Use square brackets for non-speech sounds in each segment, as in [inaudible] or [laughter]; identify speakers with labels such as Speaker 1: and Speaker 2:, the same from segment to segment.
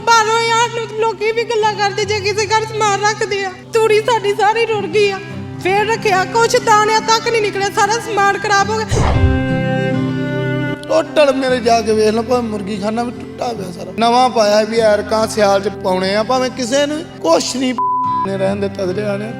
Speaker 1: ਹੋਏ ਆ ਨੂੰ ਲੋਕੀ ਵੀ ਗੱਲਾਂ ਕਰਦੇ ਜੇ ਕਿਸੇ ਘਰ ਸਮਾਨ ਰੱਖਦੇ ਆ। ਤੂੜੀ ਸਾਡੀ ਸਾਰੀ ਰੁੜ ਗਈ ਆ। ਫੇਰ ਰੱਖਿਆ ਕੁਛ ਦਾਣਿਆਂ ਤੱਕ ਨਹੀਂ ਨਿਕਲਿਆ ਸਾਰਾ ਸਮਾਨ ਖਰਾਬ ਹੋ ਗਿਆ।
Speaker 2: ਟੋਟਲ ਮੇਰੇ ਜਾ ਕੇ ਵੇਖ ਲਓ ਭਾਵੇਂ ਮੁਰਗੀ ਖਾਨਾ ਵੀ ਟੁੱਟਾ ਪਿਆ ਸਾਰਾ। ਨਵਾਂ ਪਾਇਆ ਵੀ ਐਰਕਾਂ ਸਿਆਲ ਚ ਪਾਉਣੇ ਆ ਭਾਵੇਂ ਕਿਸੇ ਨੂੰ ਕੁਛ ਨਹੀਂ [laughs] ਨੇ ਰਹਿਣ ਦਿੱਤਾ ਦਰਿਆ ਨੇ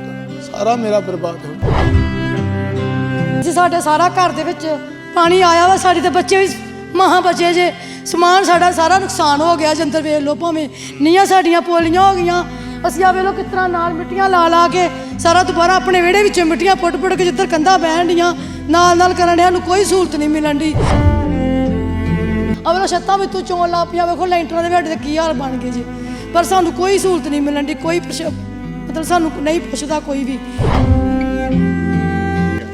Speaker 2: ਸਾਰਾ ਮੇਰਾ ਬਰਬਾਦ ਹੋ ਗਿਆ।
Speaker 3: ਜੀ ਸਾਡੇ ਸਾਰਾ ਘਰ ਦੇ ਵਿੱਚ ਪਾਣੀ ਆਇਆ ਵਾ ਸਾਡੇ ਤੇ ਬੱਚੇ ਵੀ ਮਹਾ ਬਚੇ ਜੇ। ਸਮਾਨ ਸਾਡਾ ਸਾਰਾ ਨੁਕਸਾਨ ਹੋ ਗਿਆ ਜੰਦਰ ਵੇਖ ਲਓ ਭਾਵੇਂ ਨੀਆਂ ਸਾਡੀਆਂ ਪੋਲੀਆਂ ਹੋ ਗਈਆਂ। ਅਸੀਂ ਆ ਵੇਖ ਲਓ ਕਿਸ ਤਰ੍ਹਾਂ ਨਾਲ ਮਿੱਟੀਆਂ ਲਾ ਲਾ ਕੇ ਸਾਰਾ ਦੁਬਾਰਾ ਆਪਣੇ ਵਿਹੜੇ ਵਿੱਚੋਂ ਮਿੱਟੀਆਂ ਪੁੱਟ ਪੁੱਟ ਕੇ ਜਿੱਧਰ ਕੰਧਾਂ ਬਹਿਣ ਡੀਆਂ, ਨਾਲ ਨਾਲ ਕਰਨ ਡਿਆਂ ਨੂੰ ਕੋਈ ਸਹੂਲਤ ਨਹੀਂ ਮਿਲਣ ਦੀ ਅਵਲੋ ਛੱਤਾਂ ਵਿੱਚ ਤੂੰ ਚੋਣ ਲਾ ਪਿਆ ਵੇਖੋ ਲੈਂਟਰਾਂ ਦੇ ਸਾਡੇ ਦੇ ਕੀ ਹਾਲ ਬਣ ਗਏ ਜੀ। ਪਰ ਸਾਨੂੰ ਕੋਈ ਸਹੂਲਤ ਨਹੀਂ ਮਿਲਣ ਦੀ ਕੋਈ ਪੁੱਛ- ਮਤਲਬ ਸਾਨੂੰ ਨਹੀਂ ਪੁੱਛਦਾ ਕੋਈ ਵੀ।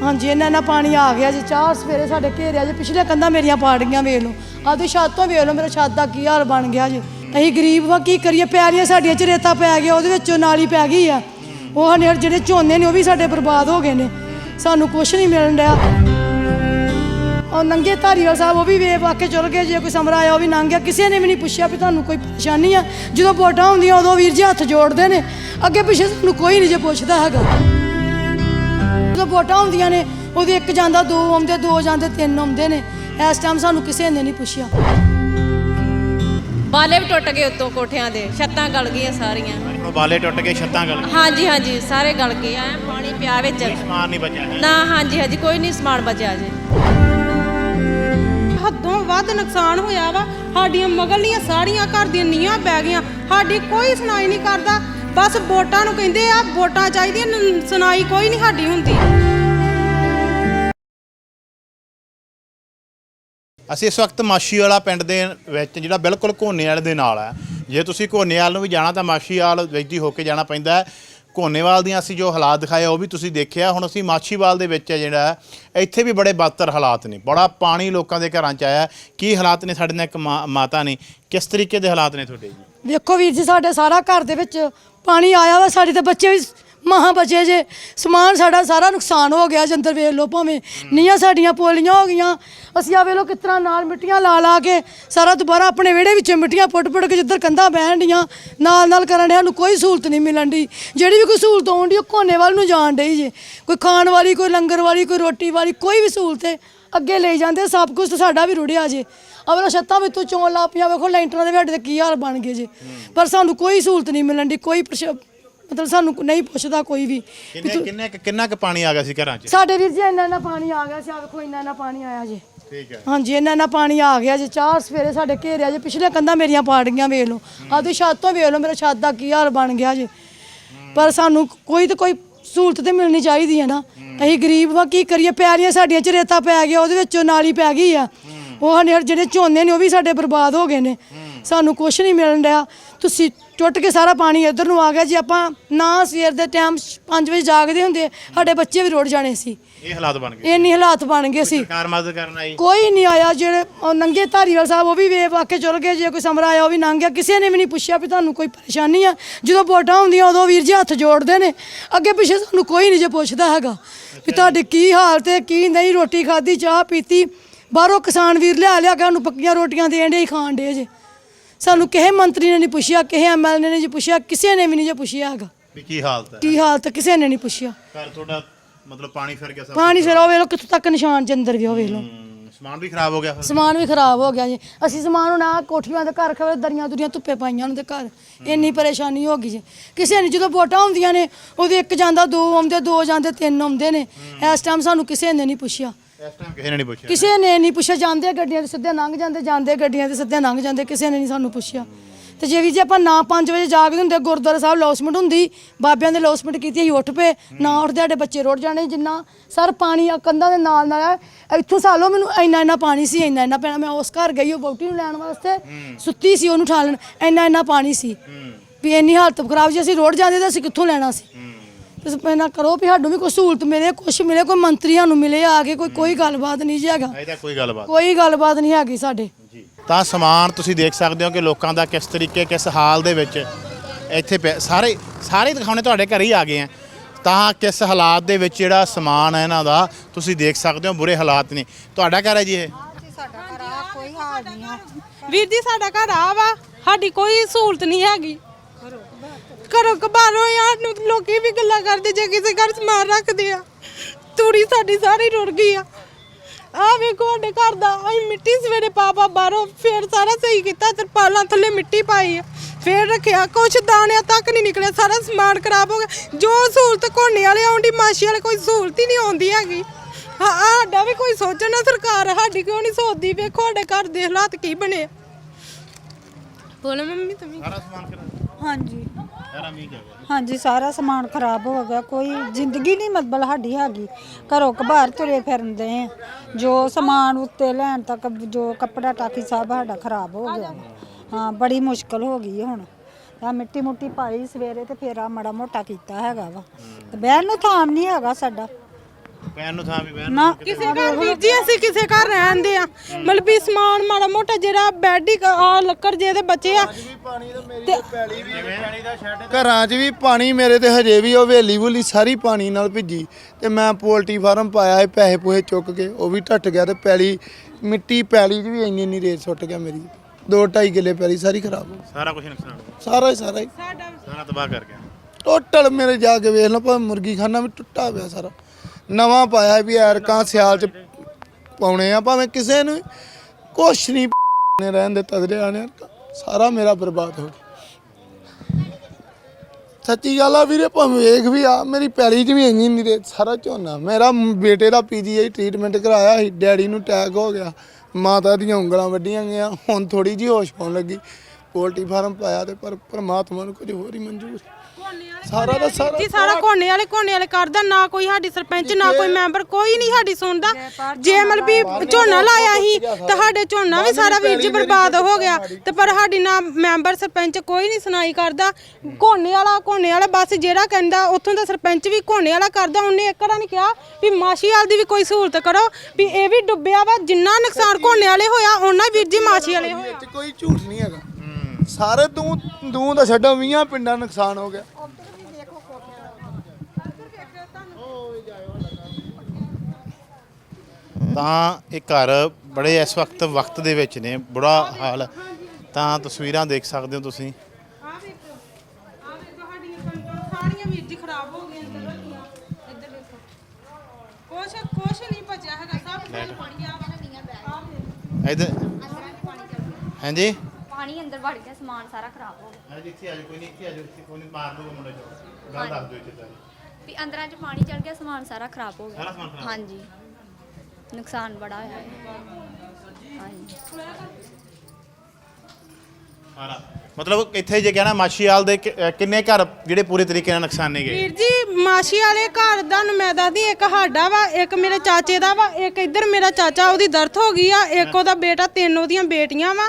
Speaker 3: ਹਾਂਜੀ ਇਹਨਾਂ ਇਹਨਾਂ ਪਾਣੀ ਆ ਗਿਆ ਜੀ, ਚਾਰ ਸਵੇਰੇ ਸਾਡੇ ਘੇਰਿਆ ਜੀ, ਪਿਛਲੇ ਕੰਧਾਂ ਮੇਰੀਆਂ ਪਾੜ ਗਈਆਂ ਵੇਖ ਲਓ। ਆਦੀ ਛੱਤ ਤੋਂ ਵੇਖ ਲਓ, ਮੇਰਾ ਛੱਤ ਦਾ ਕੀ ਹਾਲ ਬਣ ਗਿਆ ਜੀ। ਅਸੀਂ ਗਰੀਬ ਵਾ, ਕੀ ਕਰੀਏ? ਪੈਲੀਆਂ ਸਾਡੀਆਂ ਚ ਰੇਤਾ ਪੈ ਗਿਆ, ਉਹਦੇ ਵਿੱਚੋਂ ਨਾਲੀ ਪੈ ਗਈ ਆ। ਉਹ ਨੇ ਜਿਹੜੇ ਝੋਨੇ ਨੇ, ਉਹ ਵੀ ਸਾਡੇ ਬਰਬਾਦ ਹੋ ਗਏ ਨੇ। ਸਾਨੂੰ ਕੁਝ ਨਹੀਂ ਮਿਲਣ ਡਿਆ। ਉਹ ਨੰਗੇ ਧਾਰੀਵਾਲ ਸਾਹਿਬ, ਉਹ ਵੀ ਵੇ ਵਾਕੇ ਚਲ ਗਏ, ਜੇ ਕੋਈ ਸਮਰਾ ਆਇਆ, ਉਹ ਵੀ ਲੰਘ ਗਿਆ। ਕਿਸੇ ਨੇ ਵੀ ਨਹੀਂ ਪੁੱਛਿਆ ਵੀ ਤੁਹਾਨੂੰ ਕੋਈ ਪਰੇਸ਼ਾਨੀ ਆ। ਜਦੋਂ ਵੋਟਾਂ ਹੁੰਦੀਆਂ, ਉਦੋਂ ਵੀਰ ਜੀ ਹੱਥ ਜੋੜਦੇ ਨੇ। ਅੱਗੇ ਪਿੱਛੇ ਸਾਨੂੰ ਕੋਈ ਨਹੀਂ ਜੇ ਪੁੱਛਦਾ ਹੈਗਾ। ਜਦੋਂ ਵੋਟਾਂ ਹੁੰਦੀਆਂ ਨੇ ਉਹਦੇ ਇੱਕ ਜਾਂਦਾ ਦੋ ਆਉਂਦੇ ਦੋ ਜਾਂਦੇ ਤਿੰਨ ਆਉਂਦੇ ਨੇ। ਇਸ ਟਾਈਮ ਸਾਨੂੰ ਕਿਸੇ ਨੇ ਨਹੀਂ ਪੁੱਛਿਆ।
Speaker 4: ਬਾਲੇ ਵੀ ਟੁੱਟ ਗਏ ਉੱਤੋਂ ਕੋਠਿਆਂ ਦੇ ਛੱਤਾਂ ਗਲ ਗਈਆਂ ਸਾਰੀਆਂ।
Speaker 5: ਹੁਣ ਬਾਲੇ ਟੁੱਟ ਗਏ ਛੱਤਾਂ ਗਲ ਗਈਆਂ।
Speaker 4: ਹਾਂਜੀ ਹਾਂਜੀ ਸਾਰੇ ਗਲ ਗਏ ਐ ਪਾਣੀ ਪਿਆ ਵਿੱਚ।
Speaker 5: ਸਮਾਨ ਨਹੀਂ ਬਚਿਆ ਹੈ
Speaker 4: ਨਾ ਹਾਂਜੀ ਹਾਂਜੀ ਕੋਈ ਨਹੀਂ ਸਮਾਨ ਬਚਿਆ ਜੀ।
Speaker 1: ਹੱਦੋਂ ਵੱਧ ਨੁਕਸਾਨ ਹੋਇਆ ਵਾ ਸਾਡੀਆਂ ਮਗਰਲੀਆਂ ਸਾਰੀਆਂ ਘਰ ਦੀਆਂ ਨੀਆਂ ਪੈ ਗਈਆਂ ਸਾਡੀ ਕੋਈ ਸੁਣਾਈ ਨਹੀਂ ਕਰਦਾ। ਬਸ ਵੋਟਾਂ ਨੂੰ ਕਹਿੰਦੇ ਆ, ਵੋਟਾਂ ਚਾਹੀਦੀਆਂ ਨ- ਸੁਣਾਈ ਕੋਈ ਨਹੀਂ ਸਾਡੀ ਹੁੰਦੀ।
Speaker 5: ਅਸੀਂ ਇਸ ਵਕਤ ਮਾਸ਼ੀ ਵਾਲਾ ਪਿੰਡ ਦੇ ਵਿੱਚ, ਜਿਹੜਾ ਬਿਲਕੁਲ ਘੋਨੇਵਾਲ ਦੇ ਨਾਲ ਹੈ ਜੇ ਤੁਸੀਂ ਘੋਨੇਵਾਲ ਨੂੰ ਵੀ ਜਾਣਾ, ਤਾਂ ਮਾਸ਼ੀਵਾਲ ਵਿੱਚ ਹੀ ਹੋ ਕੇ ਜਾਣਾ ਪੈਂਦਾ ਹੈ। ਘੋਨੇਵਾਲ ਦੀਆਂ ਅਸੀਂ ਜੋ ਹਾਲਾਤ ਦਿਖਾਏ ਉਹ ਵੀ ਤੁਸੀਂ ਦੇਖਿਆ। ਹੁਣ ਅਸੀਂ ਮਾਛੀਵਾਲ ਦੇ ਵਿੱਚ ਹੈ ਜਿਹੜਾ ਇੱਥੇ ਵੀ ਬੜੇ ਬੱਤਰ ਹਾਲਾਤ ਨੇ। ਬੜਾ ਪਾਣੀ ਲੋਕਾਂ ਦੇ ਘਰਾਂ 'ਚ ਆਇਆ। ਕੀ ਹਾਲਾਤ ਨੇ ਸਾਡੇ ਨਾਲ ਇੱਕ ਮਾ- ਮਾਤਾ ਨੇ? ਕਿਸ ਤਰੀਕੇ ਦੇ ਹਾਲਾਤ ਨੇ ਤੁਹਾਡੇ ਜੀ?
Speaker 3: ਵੇਖੋ ਵੀਰ ਜੀ, ਸਾਡੇ ਸਾਰਾ ਘਰ ਦੇ ਵਿੱਚ ਪਾਣੀ ਆਇਆ ਵਾ, ਸਾਡੇ ਤੇ ਬੱਚੇ ਵੀ ਮਹਾ ਬਚੇ ਜੇ। ਸਮਾਨ ਸਾਡਾ ਸਾਰਾ ਨੁਕਸਾਨ ਹੋ ਗਿਆ ਜੰਦਰ ਵੇਖ ਲਓ ਭਾਵੇਂ ਨੀਆਂ ਸਾਡੀਆਂ ਪੋਲੀਆਂ ਹੋ ਗਈਆਂ। ਅਸੀਂ ਆ ਵੇਖ ਲਓ ਕਿਸ ਤਰ੍ਹਾਂ ਨਾਲ ਮਿੱਟੀਆਂ ਲਾ ਲਾ ਕੇ ਸਾਰਾ ਦੁਬਾਰਾ ਆਪਣੇ ਵਿਹੜੇ ਵਿੱਚੋਂ ਮਿੱਟੀਆਂ ਪੁੱਟ ਪੁੱਟ ਕੇ ਜਿੱਧਰ ਕੰਧਾਂ ਬਹਿਣ ਡੀਆਂ, ਨਾਲ ਨਾਲ ਕਰਨ ਡਿਆਂ ਨੂੰ ਕੋਈ ਸਹੂਲਤ ਨਹੀਂ ਮਿਲਣ ਦੀ ਜਿਹੜੀ ਵੀ ਕੋਈ ਸਹੂਲਤ ਆਉਣ ਦੀ ਉਹ ਕੋਨੇ ਵੱਲ ਨੂੰ ਜਾਣ ਡਈ ਜੇ। ਕੋਈ ਖਾਣ ਵਾਲੀ, ਕੋਈ ਲੰਗਰ ਵਾਲੀ, ਕੋਈ ਰੋਟੀ ਵਾਲੀ, ਕੋਈ ਵੀ ਸਹੂਲਤ ਹੈ, ਅੱਗੇ ਲਈ ਜਾਂਦੇ, ਸਭ ਕੁਝ ਤਾਂ ਸਾਡਾ ਵੀ ਰੁੜਿਆ ਜੇ। ਅਵਲ ਛੱਤਾਂ ਵਿੱਚੋਂ ਚੋਣ ਲਾ ਪਈਆਂ, ਵੇਖੋ ਲੈਂਟਰਾਂ ਦੇ ਸਾਡੇ ਦੇ ਕੀ ਹਾਲ ਬਣ ਗਏ ਜੇ। ਪਰ ਸਾਨੂੰ ਕੋਈ ਸਹੂਲਤ ਨਹੀਂ ਮਿਲਣ ਦੀ ਕੋਈ ਪ੍ਰਸ਼- ਮਤਲਬ ਸਾਨੂੰ ਨਹੀਂ ਪੁੱਛਦਾ ਕੋਈ ਵੀ। ਵੀ
Speaker 5: ਕਿੰਨੇ
Speaker 3: ਤੂੰ-
Speaker 5: ਕਿੰਨੇ ਕੁ- ਕਿੰਨਾ ਕੁ ਪਾਣੀ ਆ ਗਿਆ ਸੀ ਘਰਾਂ 'ਚ?
Speaker 3: ਸਾਡੇ ਵੀਰ ਜੀ ਇੰਨਾ ਇੰਨਾ ਪਾਣੀ ਆ ਗਿਆ ਸੀ। ਆ ਵੇਖੋ ਇੰਨਾ ਇੰਨਾ ਪਾਣੀ ਆਇਆ ਜੇ।
Speaker 5: ਠੀਕ ਹੈ।
Speaker 3: ਹਾਂਜੀ ਇੰਨਾ ਇੰਨਾ ਪਾਣੀ ਆ ਗਿਆ ਜੇ। ਚਾਰ ਸਵੇਰੇ ਸਾਡੇ ਘੇਰਿਆ ਜੇ। ਪਿਛਲੇ ਕੰਧਾਂ ਮੇਰੀਆਂ ਪਾੜ ਗਈਆਂ ਵੇਖ ਲਓ। ਆਦੀ ਛੱਤ ਤੋਂ ਵੇਖ ਲਓ ਮੇਰਾ ਛੱਤ ਦਾ ਕੀ ਹਾਲ ਬਣ ਗਿਆ ਜੇ। ਪਰ ਸਾਨੂੰ ਕੋਈ ਤੇ ਕੋਈ ਸਹੂਲਤ ਤੇ ਮਿਲਣੀ ਚਾਹੀਦੀ ਹੈ ਨਾ। ਅਸੀਂ ਗਰੀਬ ਵਾ ਕੀ ਕਰੀਏ? ਪੈਲੀਆਂ ਸਾਡੀਆਂ ਚ ਰੇਤਾ ਪੈ ਗਿਆ ਉਹਦੇ ਵਿੱਚੋਂ ਨਾਲੀ ਪੈ ਗਈ ਆ। ਉਹ ਨੇ ਜਿਹੜੇ ਝੋਨੇ ਨੇ ਉਹ ਵੀ ਸਾਡੇ ਬਰਬਾਦ ਹੋ ਗਏ ਨੇ। ਸਾਨੂੰ ਕੁਝ ਨਹੀਂ ਮਿਲਣ ਡਿਆ। ਤੁਸੀਂ ਟੁੱਟ ਕੇ ਸਾਰਾ ਪਾਣੀ ਇੱਧਰ ਨੂੰ ਆ ਗਿਆ ਜੀ। ਆਪਾਂ ਨਾ ਸਵੇਰ ਦੇ ਟਾਈਮ 5 ਵਜੇ ਜਾਗਦੇ ਹੁੰਦੇ ਸਾਡੇ ਬੱਚੇ ਵੀ ਰੁੜ ਜਾਣੇ ਸੀ।
Speaker 5: ਇਹ ਹਾਲਾਤ ਬਣ ਗਏ
Speaker 3: ਇੰਨੀ ਹਾਲਾਤ ਬਣ ਗਏ ਸੀ।
Speaker 5: ਸਰਕਾਰ ਮਦਦ ਕਰਨ ਆਈ।
Speaker 3: ਕੋਈ ਨਹੀਂ ਆਇਆ। ਜਿਹੜੇ ਉਹ ਨੰਗੇ ਧਾਰੀਵਾਲ ਸਾਹਿਬ ਉਹ ਵੀ ਵੇ ਵਾਕੇ ਚਲ ਗਏ। ਜੇ ਕੋਈ ਸਮਰਾ ਆਇਆ ਉਹ ਵੀ ਲੰਘ ਗਿਆ। ਕਿਸੇ ਨੇ ਵੀ ਨਹੀਂ ਪੁੱਛਿਆ ਵੀ ਤੁਹਾਨੂੰ ਕੋਈ ਪਰੇਸ਼ਾਨੀ ਆ। ਜਦੋਂ ਵੋਟਾਂ ਹੁੰਦੀਆਂ ਉਦੋਂ ਵੀਰ ਜੀ ਹੱਥ ਜੋੜਦੇ ਨੇ। ਅੱਗੇ ਪਿੱਛੇ ਸਾਨੂੰ ਕੋਈ ਨਹੀਂ ਜੇ ਪੁੱਛਦਾ ਹੈਗਾ ਵੀ ਤੁਹਾਡੇ ਕੀ ਹਾਲ ਤੇ ਕੀ ਨਹੀਂ। ਰੋਟੀ ਖਾਧੀ ਚਾਹ ਪੀਤੀ। ਬਾਹਰੋਂ ਕਿਸਾਨ ਵੀਰ ਲਿਆ ਲਿਆ ਕੇ ਸਾਨੂੰ ਪੱਕੀਆਂ ਰੋਟੀਆਂ ਦੇਣ ਦੇ ਹੀ ਖਾਣ ਦੇ ਜੇ। ਸਾਨੂੰ ਕਿਸੇ ਮੰਤਰੀ ਨੇ ਨਹੀਂ ਪੁੱਛਿਆ ਕਿਸੇ ਐਮਐਲਏ ਨੇ ਨਹੀਂ ਜੀ ਪੁੱਛਿਆ ਕਿਸੇ ਨੇ ਵੀ ਨਹੀਂ ਜੇ ਪੁੱਛਿਆ ਹੈਗਾ।
Speaker 5: ਵੀ ਕੀ ਹਾਲਤ ਹੈ?
Speaker 3: ਕੀ ਹਾਲਤ ਕਿਸੇ ਨੇ ਨਹੀਂ ਪੁੱਛਿਆ।
Speaker 5: ਘਰ ਤੁਹਾਡਾ ਮਤਲਬ ਪਾਣੀ ਫਿਰ ਗਿਆ ਸਭ
Speaker 3: ਪਾਣੀ ਫਿਰ ਉਹ ਵੇਖ ਲਓ ਕਿੱਥੋਂ ਤੱਕ ਨਿਸ਼ਾਨ ਚ ਅੰਦਰ ਵੀ ਉਹ ਵੇਖ ਲਓ।
Speaker 5: ਸਮਾਨ ਵੀ ਖਰਾਬ ਹੋ ਗਿਆ ਫਿਰ?
Speaker 3: ਸਮਾਨ ਵੀ ਖਰਾਬ ਹੋ ਗਿਆ ਜੀ। ਅਸੀਂ ਸਮਾਨ ਹੁਣ ਆ ਕੋਠੀਆਂ ਦੇ ਘਰ ਖਵੇ ਦਰੀਆਂ ਦੁਰੀਆਂ ਧੁੱਪੇ ਪਾਈਆਂ ਉਹਨਾਂ ਦੇ ਘਰ ਇੰਨੀ ਪਰੇਸ਼ਾਨੀ ਹੋ ਗਈ ਜੀ। ਕਿਸੇ ਨੇ ਜਦੋਂ ਵੋਟਾਂ ਹੁੰਦੀਆਂ ਨੇ ਉਹਦੇ ਇੱਕ ਜਾਂਦਾ ਦੋ ਆਉਂਦੇ ਦੋ ਜਾਂਦੇ ਤਿੰਨ ਆਉਂਦੇ ਨੇ। ਇਸ ਟਾਈਮ ਸਾਨੂੰ ਕਿਸੇ ਨੇ ਨਹੀਂ ਪੁੱਛਿਆ।
Speaker 5: ਇਸ ਟਾਈਮ ਕਿਸੇ ਨੇ ਨਹੀਂ ਪੁੱਛਿਆ।
Speaker 3: ਕਿਸੇ ਨੇ ਨਹੀਂ ਪੁੱਛਿਆ ਜਾਂਦੇ ਗੱਡੀਆਂ ਤੇ ਸਿੱਧੇ ਲੰਘ ਜਾਂਦੇ ਜਾਂਦੇ ਗੱਡੀਆਂ ਤੇ ਸਿੱਧੇ ਲੰਘ ਜਾਂਦੇ ਕਿਸੇ ਨੇ ਨਹੀਂ ਸਾਨੂੰ ਪੁੱਛਿਆ। ਤੇ ਜੇ ਵੀ ਜੇ ਆਪਾਂ ਨਾ 5 ਵਜੇ ਜਾਗਦੇ ਹੁੰਦੇ ਗੁਰਦੁਆਰਾ ਸਾਹਿਬ ਲੌਸਮੈਂਟ ਹੁੰਦੀ ਬਾਬਿਆਂ ਦੇ ਲੌਸਮੈਂਟ ਕੀਤੀ ਅਸੀਂ ਉੱਠ ਪਏ ਨਾ ਉੱਠਦੇ ਸਾਡੇ ਬੱਚੇ ਰੁੜ ਜਾਣੇ ਜਿੰਨਾ ਸਰ ਪਾਣੀ ਆ ਕੰਧਾਂ ਦੇ ਨਾਲ ਨਾਲ ਆ ਇੱਥੋਂ ਸਾਲੋ ਮੈਨੂੰ ਇੰਨਾ ਇੰਨਾ ਪਾਣੀ ਸੀ ਇੰਨਾ ਇੰਨਾ ਪੈਣਾ ਮੈਂ ਉਸ ਘਰ ਗਈ ਉਹ ਬੌਟੀ ਨੂੰ ਲੈਣ ਵਾਸਤੇ ਸੁੱਤੀ ਸੀ ਉਹਨੂੰ ਠਾਲਣ ਇੰਨਾ ਇੰਨਾ ਪਾਣੀ ਸੀ। ਵੀ ਇੰਨੀ ਹਾਲਤ ਖਰਾਬ ਜੇ ਅਸੀਂ ਰੁੜ ਜਾਂਦੇ ਤਾਂ ਅਸੀਂ ਕਿੱਥੋਂ ਲੈਣਾ ਸੀ? ਤੁਸੀਂ ਪਹਿਲਾਂ ਕਰੋ ਵੀ ਸਾਨੂੰ ਵੀ ਕੋਈ ਸਹੂਲਤ ਮਿਲੇ ਕੁਝ ਮਿਲੇ ਕੋਈ ਮੰਤਰੀ ਸਾਨੂੰ ਮਿਲੇ ਆ ਕੇ ਕੋਈ ਕੋਈ ਗੱਲਬਾਤ ਨਹੀਂ ਜੀ ਹੈਗਾ।
Speaker 5: ਤੱਕ ਕੋਈ ਗੱਲਬਾਤ
Speaker 3: ਕੋਈ ਗੱਲਬਾਤ ਨਹੀਂ ਹੈਗੀ ਸਾਡੇ।
Speaker 5: ਜੀ। ਤਾਂ ਸਮਾਨ ਤੁਸੀਂ ਦੇਖ ਸਕਦੇ ਹੋ ਕਿ ਲੋਕਾਂ ਦਾ ਕਿਸ ਤਰੀਕੇ ਕਿਸ ਹਾਲ ਦੇ ਵਿੱਚ ਇੱਥੇ ਪਿਆ- ਸਾਰੇ ਸਾਰੇ ਦਿਖਾਉਣੇ ਤੁਹਾਡੇ ਘਰ ਹੀ ਆ ਗਏ ਆ। ਤਾਂ ਕਿਸ ਹਾਲਾਤ ਦੇ ਵਿੱਚ ਜਿਹੜਾ ਸਮਾਨ ਹੈ ਇਹਨਾਂ ਦਾ ਤੁਸੀਂ ਦੇਖ ਸਕਦੇ ਹੋ ਬੁਰੇ ਹਾਲਾਤ ਨੇ। ਤੁਹਾਡਾ ਘਰ ਹੈ ਜੀ ਇਹ?
Speaker 1: ਵੀਰ ਜੀ ਸਾਡਾ ਘਰ ਆ ਵਾ। ਸਾਡੀ ਕੋਈ ਸਹੂਲਤ ਨਹੀਂ ਹੈਗੀ। ਘਰੋਂ ਕਬਾਰੋਂ ਯਾਰ ਨੂੰ ਲੋਕੀ ਵੀ ਗੱਲਾਂ ਕਰਦੇ ਜੇ ਕਿਸੇ ਘਰ ਸਮਾਨ ਰੱਖਦੇ ਆ। ਤੂੜੀ ਸਾਡੀ ਸਾਰੀ ਰੁੜ ਗਈ ਆ। ਆ ਵੇਖੋ ਸਾਡੇ ਘਰ ਦਾ ਅਸੀਂ ਮਿੱਟੀ ਸਵੇਰੇ ਪਾਪਾ ਬਾਹਰੋਂ ਫੇਰ ਸਾਰਾ ਸਹੀ ਕੀਤਾ ਤਰਪਾਲਾਂ ਥੱਲੇ ਮਿੱਟੀ ਪਾਈ ਆ। ਫੇਰ ਰੱਖਿਆ ਕੁਛ ਦਾਣਿਆਂ ਤੱਕ ਨਹੀਂ ਨਿਕਲਿਆ ਸਾਰਾ ਸਮਾਨ ਖਰਾਬ ਹੋ ਗਿਆ। ਜੋ ਸਹੂਲਤ ਕੋਨੇ ਵਾਲੇ ਆਉਂਦੀ ਮਾਸ਼ੀ ਵਾਲੇ ਕੋਈ ਸਹੂਲਤ ਹੀ ਨਹੀਂ ਆਉਂਦੀ ਹੈਗੀ। ਹਾਂ ਸਾਡਾ ਵੀ ਕੋਈ ਸੋਚਣ ਨਾ ਸਰਕਾਰ ਸਾਡੀ ਕਿਉਂ ਨਹੀਂ ਸੋਚਦੀ? ਵੇਖੋ ਸਾਡੇ ਘਰ ਦੇ ਹਾਲਾਤ ਕੀ ਬਣੇ। ਬੋਲੋ ਮੰਮੀ ਤੁਸੀਂ।
Speaker 5: ਸਾਰਾ ਸਮਾਨ ਖਰਾਬ।
Speaker 6: ਹਾਂਜੀ।
Speaker 5: ਸਾਰਾ ਮੀਂਹ ਗਿਆ।
Speaker 6: ਹਾਂਜੀ, ਸਾਰਾ ਸਮਾਨ ਖਰਾਬ ਹੋ ਗਿਆ। ਕੋਈ ਜ਼ਿੰਦਗੀ ਨਹੀਂ ਮਤਲਬ ਸਾਡੀ ਹੈਗੀ। ਘਰੋਂ ਘਬਾਰ ਤੁਰੇ ਫਿਰਦੇ ਆ। ਜੋ ਸਮਾਨ ਉੱਤੇ ਲੈਣ ਤੱਕ, ਜੋ ਕੱਪੜਾ ਟਾਕੀ ਸਭ ਸਾਡਾ ਖਰਾਬ ਹੋ ਗਿਆ। ਹਾਂ, ਬੜੀ ਮੁਸ਼ਕਲ ਹੋ ਗਈ ਹੁਣ। ਆ ਮਿੱਟੀ ਮੁੱਟੀ ਪਾਈ ਸਵੇਰੇ ਤੇ ਫੇਰ ਆ ਮੜਾ ਮੋਟਾ ਕੀਤਾ ਹੈਗਾ ਵਾ। ਤੇ ਬਹਿਣ ਨੂੰ ਥਾਮ ਨਹੀਂ ਹੈਗਾ ਸਾਡਾ।
Speaker 5: ਪੈਨ ਨੂੰ ਥਾਂ ਵੀ ਪੈਨ
Speaker 6: ਨਾ
Speaker 1: ਕਿਸੇ ਘਰ ਵੀਰ ਜੀ ਅਸੀਂ ਕਿਸੇ ਘਰ ਰਹਿੰਦੇ ਆ ਮਤਲਬ ਵੀ ਸਮਾਨ ਮਾੜਾ ਮੋਟਾ ਜਿਹੜਾ ਬੈੱਡ ਹੀ ਆ ਲੱਕੜ ਜਿਹਦੇ ਬੱਚੇ ਆ।
Speaker 2: ਘਰਾਂ 'ਚ ਵੀ ਪਾਣੀ ਮੇਰੇ ਤੇ ਹਜੇ ਵੀ ਉਹ ਹਵੇਲੀ ਵੁਲੀ ਸਾਰੀ ਪਾਣੀ ਨਾਲ ਭਿੱਜੀ। ਤੇ ਮੈਂ ਪੋਲਟਰੀ ਫਾਰਮ ਪਾਇਆ ਪੈਸੇ ਪੂਹੇ ਚੁੱਕ ਕੇ ਉਹ ਵੀ ਟੱਟ ਗਿਆ ਤੇ ਪੈਲੀ ਮਿੱਟੀ ਪੈਲੀ 'ਚ ਵੀ ਇੰਨੀ ਇੰਨੀ ਰੇਤ ਸੁੱਟ ਗਿਆ ਮੇਰੀ। ਦੋ ਢਾਈ ਕਿੱਲੇ ਪੈਲੀ ਸਾਰੀ ਖਰਾਬ ਹੋ ਗਈ।
Speaker 5: ਸਾਰਾ ਕੁਝ ਨੁਕਸਾਨ।
Speaker 2: ਸਾਰਾ ਹੀ ਸਾਰਾ ਹੀ।
Speaker 5: ਸਾਰਾ ਤਬਾਹ ਕਰ ਗਿਆ।
Speaker 2: ਟੋਟਲ ਮੇਰੇ ਜਾ ਕੇ ਵੇਖ ਲਓ ਭਾਵੇਂ ਮੁਰਗੀ ਖਾਨਾ ਵੀ ਟੁੱਟਾ ਪਿਆ ਸਾਰਾ। ਨਵਾਂ ਪਾਇਆ ਵੀ ਐਰਕਾਂ ਸਿਆਲ 'ਚ ਪਾਉਣੇ ਆ, ਭਾਵੇਂ ਕਿਸੇ ਨੂੰ ਕੁਛ ਨਹੀਂ ਨੇ ਰਹਿਣ ਦਿੱਤਾ ਦਰਿਆ ਨੇ ਸਾਰਾ ਮੇਰਾ ਬਰਬਾਦ ਹੋ ਗਿਆ। ਸੱਚੀ ਗੱਲ ਆ ਵੀਰੇ, ਭਾਵੇਂ ਵੇਖ ਵੀ ਆ, ਮੇਰੀ ਪੈਲੀ 'ਚ ਵੀ ਇੰਨੀ ਨਹੀਂ ਦੇ, ਸਾਰਾ ਝੋਨਾ। ਮੇਰਾ ਬੇਟੇ ਦਾ ਪੀਜੀਆਈ ਟ੍ਰੀਟਮੈਂਟ ਕਰਾਇਆ ਸੀ, ਡੈਡੀ ਨੂੰ ਅਟੈਕ ਹੋ ਗਿਆ। ਮਾਤਾ ਦੀਆਂ ਉਂਗਲਾਂ ਵੱਡੀਆਂ ਗਈਆਂ, ਹੁਣ ਥੋੜੀ ਜਿਹੀ ਹੋਸ਼ ਪਾਉਣ ਲੱਗੀ। ਪੋਲਟਰੀ ਫਾਰਮ ਪਾਇਆ ਤੇ ਪਰ ਪਰਮਾਤਮਾ ਨੂੰ ਕੁਝ ਹੋਰ ਹੀ ਮਨਜ਼ੂਰ। ਸਾਰਾ ਦਾ ਸਾਰਾ
Speaker 1: ਜੀ ਸਾਰਾ ਕੋਨੇ ਵਾਲੇ ਕੋਨੇ ਵਾਲੇ ਕਰਦਾ ਨਾ ਕੋਈ ਸਾਡੀ ਸਰਪੰਚ ਨਾ ਕੋਈ ਮੈਂਬਰ ਕੋਈ ਨਹੀਂ ਸਾਡੀ ਸੁਣਦਾ। ਜੇ ਮਤਲਬ ਵੀ ਝੋਨਾ ਲਾਇਆ ਸੀ ਤਾਂ ਸਾਡੇ ਝੋਨਾ ਵੀ ਸਾਰਾ ਵੀਰ ਜੀ ਬਰਬਾਦ ਹੋ ਗਿਆ। ਤੇ ਪਰ ਸਾਡੀ ਨਾ ਮੈਂਬਰ ਸਰਪੰਚ ਕੋਈ ਨਹੀਂ ਸੁਣਾਈ ਕਰਦਾ। ਕੋਨੇ ਵਾਲਾ ਕੋਨੇ ਵਾਲਾ ਬਸ ਜਿਹੜਾ ਕਹਿੰਦਾ ਉੱਥੋਂ ਦਾ ਸਰਪੰਚ ਵੀ ਕੋਨੇ ਵਾਲਾ ਕਰਦਾ ਉਹਨੇ ਇੱਕ ਵਾਰ ਨਹੀਂ ਕਿਹਾ ਵੀ ਮਾਸ਼ੀਵਾਲ ਦੀ ਵੀ ਕੋਈ ਸਹੂਲਤ ਕਰੋ ਵੀ ਇਹ ਵੀ ਡੁੱਬਿਆ ਵਾ ਜਿੰਨਾ ਨੁਕਸਾਨ ਕੋਨੇ ਵਾਲੇ ਹੋਇਆ ਉਹਨਾਂ ਵੀਰ ਜੀ ਮਾਸ਼ੀ ਵਾਲੇ ਹੋਇਆ।
Speaker 2: ਕੋਈ ਝੂਠ ਨਹੀਂ ਹੈਗਾ। ਸਾਰੇ ਦੂ ਦੂ ਦਾ ਛੱਡੋ 20 ਪਿੰਡਾਂ ਨੁਕਸਾਨ ਹੋ ਗਿਆ।
Speaker 5: ਤਾਂ ਇਹ ਘਰ ਬੜੇ ਇਸ ਵਕਤ ਵਕਤ ਦੇ ਵਿੱਚ ਨੇ ਬੁਰਾ ਹਾਲ। ਤਾਂ ਤਸਵੀਰਾਂ ਦੇਖ ਸਕਦੇ ਹੋ ਤੁਸੀਂ।
Speaker 1: ਆ ਵੇਖੋ ਆ ਵੇਖੋ ਸਾਡੀਆਂ ਕਣਕਾਂ ਸਾਰੀਆਂ ਵੀਰ ਜੀ ਖਰਾਬ ਹੋ ਗਈਆਂ ਅੰਦਰ ਰੱਖੀਆਂ ਇੱਧਰ ਦੇਖੋ। ਕੁਛ ਕੁਛ ਨਹੀਂ ਬਚਿਆ ਹੈਗਾ ਸਭ ਕੁਝ ਪਾਣੀ ਆ ਆ ਵੇਖੋ
Speaker 5: ਇਧਰ। ਹਾਂਜੀ?
Speaker 7: ਵੜ ਗਿਆ ਸਮਾਨ ਸਾਰਾ ਖਰਾਬ ਹੋ ਗਿਆ।
Speaker 5: ਹਾਂਜੀ ਇੱਥੇ ਆ ਜਾਓ ਕੋਈ ਨਹੀਂ ਇੱਥੇ ਇੱਥੇ ਕੋਈ ਨਹੀਂ ਮਾਰ ਦੋ ਮੁੰਡੇ ਜੋ ਗੱਲ ਦੱਸ ਦਿਓ ਇੱਥੇ ਤਾਂ
Speaker 7: ਵੀ ਅੰਦਰਾਂ 'ਚ ਪਾਣੀ ਚੜ ਗਿਆ ਸਮਾਨ ਸਾਰਾ ਖਰਾਬ ਹੋ
Speaker 5: ਸਾਰਾ
Speaker 7: ਗਿਆ
Speaker 5: ਸਮਾਨ ਖਰਾਬ?
Speaker 7: ਹਾਂਜੀ। ਨੁਕਸਾਨ ਬੜਾ ਹੋਇਆ। ਹੈ। ਹਾਂਜੀ।
Speaker 5: ਸਾਰਾ। ਮਤਲਬ ਇੱਥੇ ਜੇ ਕਹਿਣਾ ਮਾਛੀਵਾਲ ਦੇ ਕਿ- ਅਹ ਕਿੰਨੇ ਘਰ ਜਿਹੜੇ ਪੂਰੇ ਤਰੀਕੇ ਨਾਲ ਨੁਕਸਾਨੇ ਗਏ?
Speaker 1: ਵੀਰ ਜੀ ਮਾਸ਼ੀ ਵਾਲੇ ਘਰ ਦਾ ਨੁਮਾਇਦਾ ਦੀ ਇੱਕ ਸਾਡਾ ਵਾ ਇੱਕ ਮੇਰੇ ਚਾਚੇ ਦਾ ਵਾ ਇੱਕ ਇੱਧਰ ਮੇਰਾ ਚਾਚਾ ਉਹਦੀ ਦਰਦ ਹੋ ਗਈ ਆ ਇੱਕ ਉਹਦਾ ਬੇਟਾ ਤਿੰਨ ਉਹਦੀਆਂ ਬੇਟੀਆਂ ਵਾ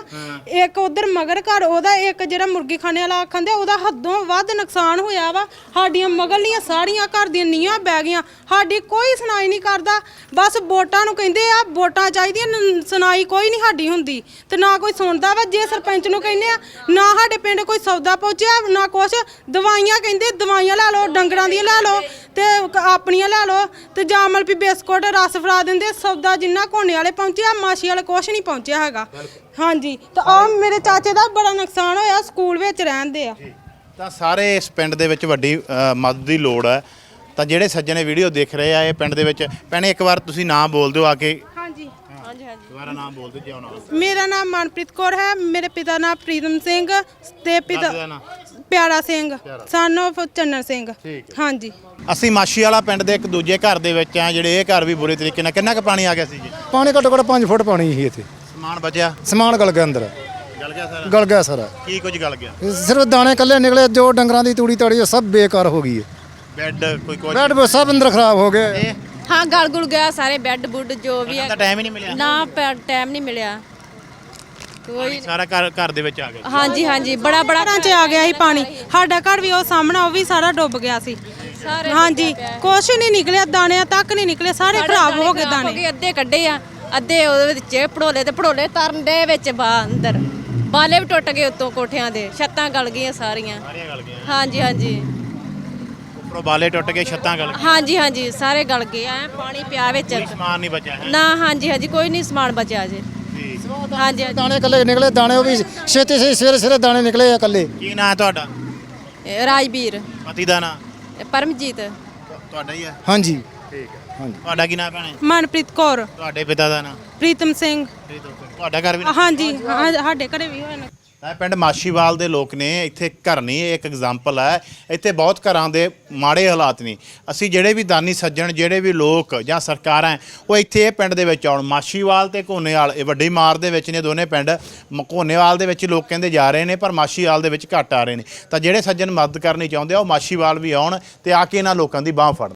Speaker 1: ਇੱਕ ਉਧਰ ਮਗਰ ਘਰ ਉਹਦਾ ਇੱਕ ਜਿਹੜਾ ਮੁਰਗੀ ਖਾਣੇ ਵਾਲਾ ਆਖਣ ਦੇ ਉਹਦਾ ਹੱਦੋਂ ਵੱਧ ਨੁਕਸਾਨ ਹੋਇਆ ਵਾ ਸਾਡੀਆਂ ਮਗਰਲੀਆਂ ਸਾਰੀਆਂ ਘਰ ਦੀਆਂ ਨੀਆਂ ਬਹਿ ਗਈਆਂ ਸਾਡੀ ਕੋਈ ਸੁਣਾਈ ਨਹੀਂ ਕਰਦਾ ਬਸ ਵੋਟਾਂ ਨੂੰ ਕਹਿੰਦੇ ਆ ਵੋਟਾਂ ਚਾਹੀਦੀਆਂ ਨ- ਸੁਣਾਈ ਕੋਈ ਨਹੀਂ ਸਾਡੀ ਹੁੰਦੀ ਤੇ ਨਾ ਕੋਈ ਸੁਣਦਾ ਵਾ ਜੇ ਸਰਪੰਚ ਨੂੰ ਕਹਿੰਦੇ ਆ ਨਾ ਸਾਡੇ ਪਿੰਡ ਕੋਈ ਸੌਦਾ ਪਹੁੰਚਿਆ ਨਾ ਕੁਛ ਦਵਾਈਆਂ ਕਹਿੰਦੇ ਦਵਾਈਆਂ ਲੈ ਲਓ ਡੰਗਰਾਂ ਦੀਆਂ ਲੈ ਲਓ ਤੇ ਆਪਣੀਆਂ ਲੈ ਲਓ ਤੇ ਜਾਂ ਵੀ ਬਿਸਕੁਟ ਰਸ ਫੜਾ ਦਿੰਦੇ ਸੌਦਾ ਜਿੰਨਾ ਕੋਨੇ ਵਾਲੇ ਪਹੁੰਚਿਆ ਮਾਸ਼ੀ ਵਾਲੇ ਕੁਛ ਨਹੀਂ ਪਹੁੰਚਿਆ ਹੈਗਾ। ਹਾਂਜੀ ਤਾਂ ਆ ਮੇਰੇ ਚਾਚੇ ਦਾ ਬੜਾ ਨੁਕਸਾਨ ਹੋਇਆ ਸਕੂਲ ਵਿੱਚ ਰਹਿੰਦੇ ਆ।
Speaker 5: ਤਾਂ ਸਾਰੇ ਇਸ ਪਿੰਡ ਦੇ ਵਿੱਚ ਵੱਡੀ ਮਦਦ ਦੀ ਲੋੜ ਹੈ। ਤਾਂ ਜਿਹੜੇ ਸੱਜਣੇ ਵੀਡੀਓ ਦੇਖ ਰਹੇ ਆ ਇਹ ਪਿੰਡ ਦੇ ਵਿੱਚ ਭੈਣੇ ਇੱਕ ਵਾਰ ਤੁਸੀਂ ਨਾਮ ਬੋਲ ਦਿਓ ਆ ਕੇ
Speaker 1: ਹਾਂਜੀ
Speaker 4: ਹਾਂਜੀ। ਹਾਂਜੀ
Speaker 5: ਦੁਬਾਰਾ ਨਾਮ ਬੋਲ ਦਿਓ ਜੀ ਆਉਣਾ
Speaker 1: ਮੇਰਾ ਨਾਮ ਮਨਪ੍ਰੀਤ ਕੌਰ ਹੈ ਮੇਰੇ ਪਿਤਾ ਨਾਮ ਪ੍ਰੀਤਮ ਸਿੰਘ ਤੇ ਪਿਤਾ? ਪਿਆਰਾ ਸਿੰਘ ਸਨ ਚੰਨਨ ਸਿੰਘ। ਹਾਂਜੀ।
Speaker 5: ਅਸੀਂ ਮਾਛੀ ਵਾਲਾ ਪਿੰਡ ਦੇ ਇੱਕ ਦੂਜੇ ਘਰ ਦੇ ਵਿੱਚ ਆ ਜਿਹੜੇ ਇਹ ਘਰ ਵੀ ਬੁਰੇ ਤਰੀਕੇ ਨਾਲ ਕਿੰਨਾ ਕੁ ਪਾਣੀ ਆ ਗਿਆ ਸੀ ਜੀ?
Speaker 8: ਪਾਣੀ ਘੱਟੋ ਘੱਟ 5 ਫੁੱਟ ਪਾਣੀ ਸੀ ਇੱਥੇ।
Speaker 5: ਸਮਾਨ ਬਚਿਆ?
Speaker 8: ਸਮਾਨ ਗਲ ਗਿਆ ਅੰਦਰ।
Speaker 5: ਗਲ ਗਿਆ ਸਾਰਾ?
Speaker 8: ਗਲ ਗਿਆ ਸਾਰਾ।
Speaker 5: ਕੀ ਕੁਝ ਗਲ ਗਿਆ?
Speaker 8: ਸਿਰਫ ਦਾਣੇ ਕੱਲੇ ਨਿਕਲੇ ਜੋ ਡੰਗਰਾਂ ਦੀ ਤੂੜੀ ਤਾੜੀ ਉਹ ਸਭ ਬੇਕਾਰ ਹੋ ਗਈ ਹੈ।
Speaker 5: ਬੈੱਡ ਕੋਈ ਕੁਝ?
Speaker 8: ਬੈਡ ਬੁੱਡ ਸਭ ਅੰਦਰ ਖਰਾਬ ਹੋ ਗਏ।
Speaker 5: ਇਹ
Speaker 4: ਹਾਂ ਗਲ ਗੁਲ ਗਿਆ ਸਾਰੇ ਬੈੱਡ ਬੁੱਡ ਜੋ ਵੀ
Speaker 5: ਤਾਂ
Speaker 4: ਹੈ।
Speaker 5: ਟਾਈਮ ਹੀ ਨਹੀਂ ਮਿਲਿਆ।
Speaker 4: ਨਾ ਟਾਈਮ ਨਹੀਂ ਮਿਲਿਆ। ਕੋਈ
Speaker 5: ਸਾਰਾ ਘਰ ਘਰ ਦੇ ਵਿੱਚ ਆ ਗਿਆ।
Speaker 4: ਹਾਂਜੀ ਹਾਂਜੀ ਬੜਾ ਬੜਾ
Speaker 1: ਘਰਾਂ 'ਚ ਆ ਗਿਆ ਸੀ ਪਾਣੀ। ਸਾਡਾ ਘਰ ਵੀ ਉਹ ਸਾਹਮਣੇ ਉਹ ਵੀ ਸਾਰਾ ਡੁੱਬ ਗਿਆ ਸੀ।
Speaker 4: ਸਾਰੇ
Speaker 1: ਹਾਂਜੀ ਕੁਛ ਨਹੀਂ ਨਿਕਲਿਆ ਦਾਣਿਆਂ ਤੱਕ ਨਹੀਂ ਨਿਕਲੇ ਸਾਰੇ ਖਰਾਬ ਹੋ ਗਏ ਦਾਣੇ।
Speaker 4: ਗਏ ਅੱਧੇ ਕੱਢੇ ਆ ਅੱਧੇ ਉਹਦੇ ਵਿੱਚ ਪੜੋਲੇ ਤੇ ਪੜੋਲੇ ਤਰਨ ਦੇ ਵਿੱਚ ਬਾ ਅੰਦਰ। ਬਾਲੇ ਵੀ ਟੁੱਟ ਗਏ ਉੱਤੋਂ ਕੋਠਿਆਂ ਦੇ ਛੱਤਾਂ ਗਲ ਗਈਆਂ ਸਾਰੀਆਂ।
Speaker 5: ਸਾਰੀਆਂ ਗਲ ਗਈਆਂ।
Speaker 4: ਹਾਂਜੀ ਹਾਂਜੀ।
Speaker 5: ਉੱਪਰੋਂ ਬਾਲੇ ਟੁੱਟ ਗਏ ਛੱਤਾਂ ਗਲ ਗਈਆਂ।
Speaker 4: ਹਾਂਜੀ ਹਾਂਜੀ ਸਾਰੇ ਗਲ ਗਏ ਐ ਪਾਣੀ ਪਿਆ ਵਿੱਚ।
Speaker 5: ਕੋਈ ਸਮਾਨ ਨਹੀਂ ਬਚਿਆ ਹੈ।
Speaker 4: ਨਾ ਹਾਂਜੀ ਹਾਂਜੀ ਕੋਈ ਨਹੀਂ ਸਮਾਨ ਬਚਿਆ ਜੇ। ਹਾਂਜੀ ਹਾਂਜੀ।
Speaker 8: ਦਾਣੇ ਕੱਲੇ ਨਿਕਲੇ ਦਾਣੇ ਉਹ ਵੀ ਛੇਤੀ ਛੇਤੀ ਸਵੇਰੇ ਸਵੇਰੇ ਦਾਣੇ ਨਿਕਲੇ ਆ ਕੱਲੇ
Speaker 5: ਕੀ ਨਾਂ ਹੈ ਤੁਹਾਡਾ?
Speaker 4: ਇਹ ਰਾਜਵੀਰ।
Speaker 5: ਪਤੀ ਦਾ ਨਾਂ?
Speaker 4: ਇਹ ਪਰਮਜੀਤ।
Speaker 5: ਤੁਹਾਡਾ ਹੀ ਹੈ
Speaker 8: ਹਾਂਜੀ।
Speaker 5: ਠੀਕ ਹੈ ਤੁਹਾਡਾ ਕੀ ਨਾਂ ਭੈਣੇ?
Speaker 1: ਮਨਪ੍ਰੀਤ ਕੌਰ।
Speaker 5: ਤੁਹਾਡੇ ਪਿਤਾ ਦਾ ਨਾਂ?
Speaker 1: ਪ੍ਰੀਤਮ ਸਿੰਘ।
Speaker 5: ਤੁਹਾਡਾ ਘਰ ਵੀ
Speaker 1: ਹਾਂਜੀ ਹਾਂ, ਸਾਡੇ ਘਰੇ ਵੀ ਹੋਏ ਨੇ।
Speaker 5: ਇਹ ਪਿੰਡ ਮਾਸ਼ੀਵਾਲ ਦੇ ਲੋਕ ਨੇ, ਇੱਥੇ ਘਰ ਨਹੀਂ, ਇਹ ਇੱਕ ਐਗਜ਼ਾਮਪਲ ਹੈ। ਇੱਥੇ ਬਹੁਤ ਘਰਾਂ ਦੇ ਮਾੜੇ ਹਾਲਾਤ ਨੇ। ਅਸੀਂ ਜਿਹੜੇ ਵੀ ਦਾਨੀ ਸੱਜਣ, ਜਿਹੜੇ ਵੀ ਲੋਕ ਜਾਂ ਸਰਕਾਰਾਂ ਉਹ ਇੱਥੇ ਇਹ ਪਿੰਡ ਦੇ ਵਿੱਚ ਆਉਣ। ਮਾਸ਼ੀਵਾਲ ਤੇ ਕੋਨੇਵਾਲ ਇਹ ਵੱਡੀ ਮਾਰ ਦੇ ਵਿੱਚ ਨੇ ਦੋਨੇ ਪਿੰਡ। ਮ- ਘੋਨੇਵਾਲ ਦੇ ਵਿੱਚ ਲੋਕ ਕਹਿੰਦੇ ਜਾ ਰਹੇ ਨੇ, ਪਰ ਮਾਸ਼ੀਵਾਲ ਦੇ ਵਿੱਚ ਘੱਟ ਆ ਰਹੇ ਨੇ। ਤਾਂ ਜਿਹੜੇ ਸੱਜਣ ਮਦਦ ਕਰਨੀ ਚਾਹੁੰਦੇ ਆ, ਉਹ ਮਾਸ਼ੀਵਾਲ ਵੀ ਆਉਣ ਤੇ ਆ ਕੇ ਇਹਨਾਂ ਲੋਕਾਂ ਦੀ ਬਾਹ ਫੜ